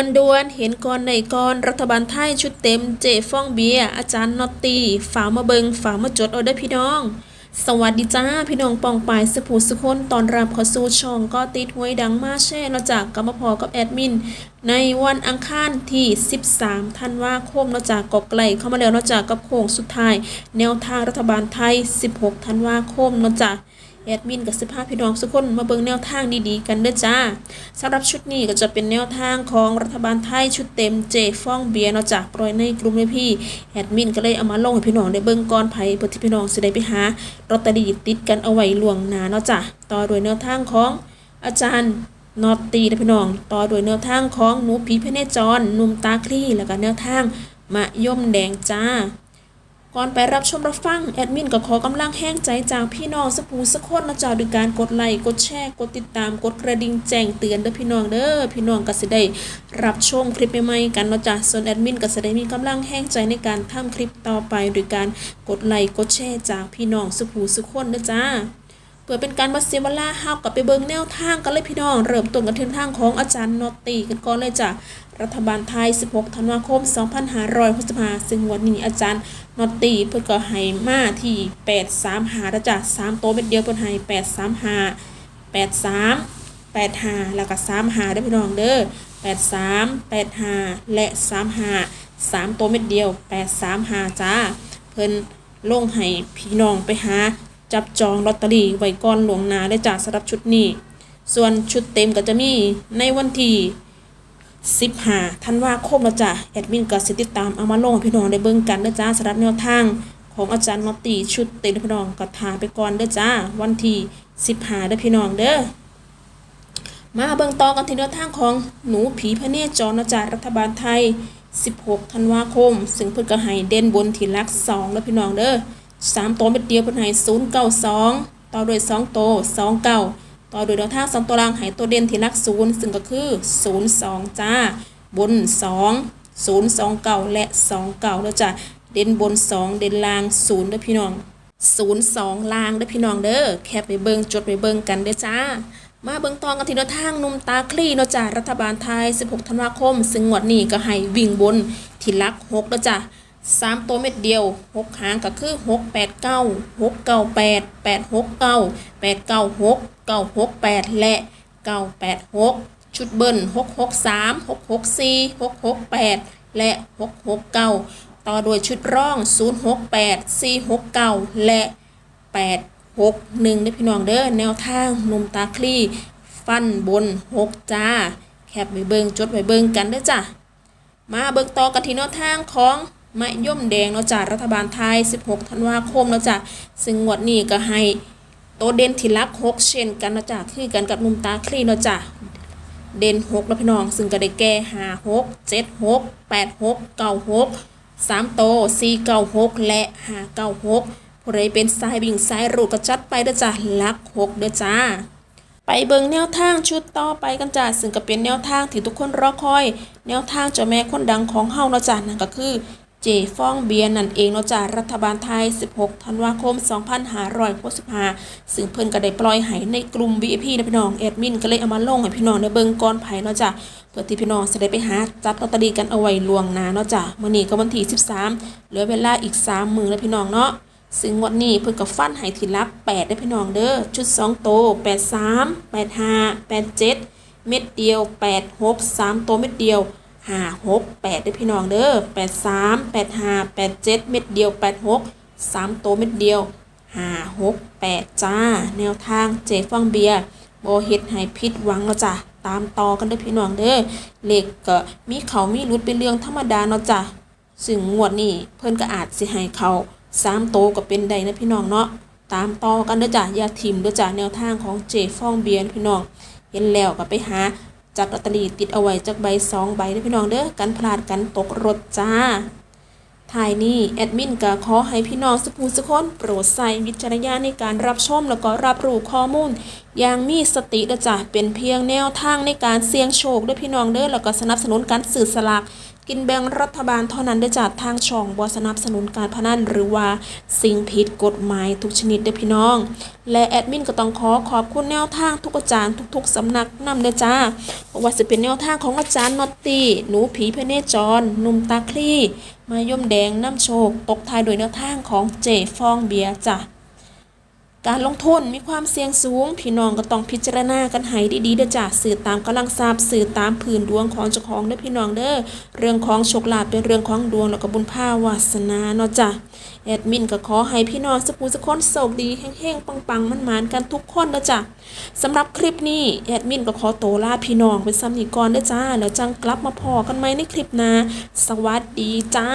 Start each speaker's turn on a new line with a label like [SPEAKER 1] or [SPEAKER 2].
[SPEAKER 1] วนดวนเห็นก่อนในก่อนรัฐบาลไทยชุดเต็มเจฟ่องเบียอาจารย์นอตตีฝามาเบิงฝามาจดเอาได้พี่น้อง สวัสดีจ้าพี่น้องปองปายสุภูสุคนตอนรับข้าสู่ช่องก็ติดหวยดังมาแช่นาะจากกรรมพอกับแอดมิน ในวันอังคารที่ 13ธันวาคมเนาะจากกอกไกลเข้ามาแล้วเนาะจากกับโค้งสุดท้าย แนวทางรัฐบาลไทย 16ธันวาคมเนาะจาก แอดมินกับสภาพพี่น้องทุกคนมาเบิ่งแนวทางดีๆ กันเด้อจ้าสำหรับชุดนี้ก็จะเป็นแนวทางของรัฐบาลไทยชุดเต็มเจฟ่องเบียร์เนาะจากปล่อยในกลุ่มเลยพี่แอดมินก็เลยเอามาลงให้พี่น้องได้เบิ่งก่อนไผเพื่อที่พี่น้องสิได้ไปหาลอตเตอรี่ติดกันเอาไว้ล่วงหน้าเนาะจ้ะต่อโดยแนวทางของอาจารย์นอตตีนะพี่น้อง ต่อโดยแนวทางของหนูผีพเนจรนุ่มตาคลี่แล้วก็แนวทางมะย่มแดงจ้า ก่อนไปรับชมรับฟัง แอดมินก็ขอกำลังแห้งใจจากพี่น้องสักผูสักคนนะจ๊ะด้วยการกดไลค์กดแชร์กดติดตามกดกระดิ่งแจ้งเตือนเด้อพี่น้องเด้อพี่น้องก็สิได้รับชมคลิปใหม่ๆกันนะจ๊ะส่วนแอดมินก็สิได้มีกำลังแห้งใจในการทำคลิปต่อไปโดยการกดไลค์กดแชร์จากพี่น้องสักผูสักคนนะจ้า พื่อเป็นการบัเสียเวลาเฮากับไปเบิงแนวทางกันเลยพี่น้อง เริ่มต้นกันที่ทางของอาจารย์นอตตีกันก่อนเลยจ้ะรัฐบาลไทย 16 ธันวาคม 2565ซึ่งวันนี้อาจารย์นอตตีเพิ่นก็ให้มาที่ 835แล้วจ้ะ3โตเม็ดเดียวเพิ่นให้ 835 83 85แล้วก็35เด้พี่น้องเด้อ83 85 และ 35 3โตวเม็ดเดียว 835 จ้า เพิ่นลงให้พี่น้องไปหา จับจองลอตเตอรี่ไว้ก่อนหลวงนาได้จากสำหรับชุดนี้ ส่วนชุดเต็มก็จะมีในวันที่15ธันวาคมแล้วจ้ะแอดมินก็สิติดตามเอามาลงพี่น้องได้เบิ่งกันเด้อจ้าสำหรับแนวทางของอาจารย์นอตตีชุดเต็มพี่น้องก็ทาไปก่อนเด้อจ้า วันที่15เด้อพี่น้องเด้อมาเบิ่งต่อกันที่แนวทางของหนูผีพระเนจรนจ๊ะรัฐบาลไทย 16 ธันวาคม ซึ่งเพิ่นก็ให้เด่นบนที่หลัก2แล้วพี่น้องเด้อ 3ตัวเม็ดเดียวเพิ่นให้092ต่อโด้วย2โตว29ต่อโดยแนวท่าสองตัวล่างให้ตัวเด่นที่หลัก0ซึ่งก็คือ02จ้า บน2 029และ29แล้วจ้ะเด่นบน2เด่นล่าง0เด้อพี่น้อง02ล่างเด้อพี่น้องเด้อแคปไปเบิงจดไปเบิงกันเด้อจ้ามาเบิงตอนกันทีละทางหนุ่มตาคลี่เนาะจ้ะรัฐบาลไทย 16 ธันวาคม ซึ่งงวดนี้ก็ให้วิ่งบนที่ลัก6แล้วจ้าะ3ตัวเม็ดเดียว6หางก็คือ6 8 9 6 9 8 8 6 9 8 9 6 9 6 8และ9 8 6ชุดเบิ้ล6 6 3 6 6 4 6 6 8และ6 6 9ต่อด้วยชุดร่อง0 6 8 4 6 9และ8 6 1ได้พี่น้องเด้อแนวทางนุ่มตาคลี่ ฟันบน6จ้า แคปไวเบิงจดไวเบิงกันเด้อจ้ะมาเบิกต่อกันที่แนวทางของ มะย่มแดงเนาะจ้ะรัฐบาลไทย 16 ธันวาคมเนาะจ้ะซึ่งงวดนี้ก็ให้โตเด่นที่ลัก6เช่นกันเนาะจ้ะคือกันกับนุ่มตาคลีเนาะจ้ะเด่น6แล้วพี่น้อง ซึ่งก็ได้แก่5 6 7 6 8 6 9 6 3โต4 9 6และ5 9 6ผู้ใดเป็นสายวิ่งสายรูดก็จัดไปเด้อจ้ะลัก6เด้อจ้าไปเบิ่งแนวทางชุดต่อไปกันจ้ะซึ่งก็เป็นแนวทางที่ทุกคนรอคอย แนวทางเจ้าแม่คนดังของเฮาเนาะจ้ะนั่นก็คือ เจฟ้องเบียร์นั่นเองเนาะจ้ะรัฐบาลไทย 16 ธันวาคม 2565ซึ่งเพิ่นก็ได้ปล่อยให้ในกลุ่ม VIP นะพี่น้องแอดมินก็เลยเอามาลงให้พี่น้องได้เบิงก่อนไผเนาะจ้ะเพื่อที่พี่น้องจะได้ไปหาจัดลอตเตอรี่กันเอาไว้ล่วงหน้าเนาะจ้ะมื้อนี้ก็วันที่ 13 เหลือเวลาอีก 3 มื้อแล้วพี่น้องเนาะซึ่งงวดนี้เพิ่นก็ฟันให้ทีลัก8ได้พี่น้องเด้อชุด2โต83 85 87 เม็ดเดียว 86 3 โตเม็ดเดียว 5 6 8ได้พี่น้องเด้อ83 85 87เจ็ดเม็ดเดียว86 3โตเม็ดเดียว5 6 8จ้า แนวทางเจฟังเบียร์บ่เฮ็ดให้ผิดหวังแล้วจ้ะตามต่อกันเด้อพี่น้องเด้อเหลขก็มีเขามีหลุดเป็นเรื่องธรรมดาเนาะจ้ะซึ่งงวดนี้เพิ่นก็อาจสิให้เขาสามโตก็เป็นได้นะพี่น้องเนาะตามต่อกันเด้อจ้ะอย่าทิมเด้อจ้ะแนวทางของเจฟองเบียร์นพี่น้องเห็นแล้วก็ไปหา จักลอตเตอรี่ติดเอาไว้จากใบสองใบนะพี่น้องเด้อกันพลาดกันตกรถจ้าท้ายนี้แอดมินก็ขอให้พี่น้องสุภูสุคนโปรดใส่วิจารณญาณในการรับชมแล้วก็รับรู้ข้อมูล อย่างมีสติเด้อจ้ะเป็นเพียงแนวทางในการเสี่ยงโชคด้วยพี่น้องเด้อแล้วก็สนับสนุนการสื่อสลาก กินแบ่งรัฐบาลเท่านั้นได้จากทางช่องบ่สนับสนุนการพนันหรือว่าสิ่งผิดกฎหมายทุกชนิดเด้พี่น้อง และแอดมินก็ต้องขอขอบคุณแนวทางทุกอาจารย์ทุก ๆสำนักนำเด้จ้าบ่ว่าจะเป็นแนวทางของอาจารย์นอตตี้หนูผีพเนจรนุ่มตาคลี่ มายมแดงน้ำโชค ตกทายโดยแนวทางของเจฟองเบียจ้ะ การลงทุนมีความเสี่ยงสูง พี่น้องก็ต้องพิจารณากันให้ดีๆเด้อจ้ะสื่อตามกำลังทรัพย์สื่อตามผืนดวงของเจ้าของเด้อพี่น้องเด้อเรื่องของโชคลาภเป็นเรื่องของดวงแล้วก็บุญภาวาสนาเนาะจ้ะแอดมินก็ขอให้พี่น้องสักูสักคนโชคดีเฮงๆปังๆมันๆกันทุกคนเด้อจ้ะสำหรับคลิปนี้แอดมินก็ขอโตลาพี่น้องไปซ้ำนี้ก่อนเด้อจ้าแล้วจังกลับมาพอกันไหมในคลิปหน้าสวัสดีจ้า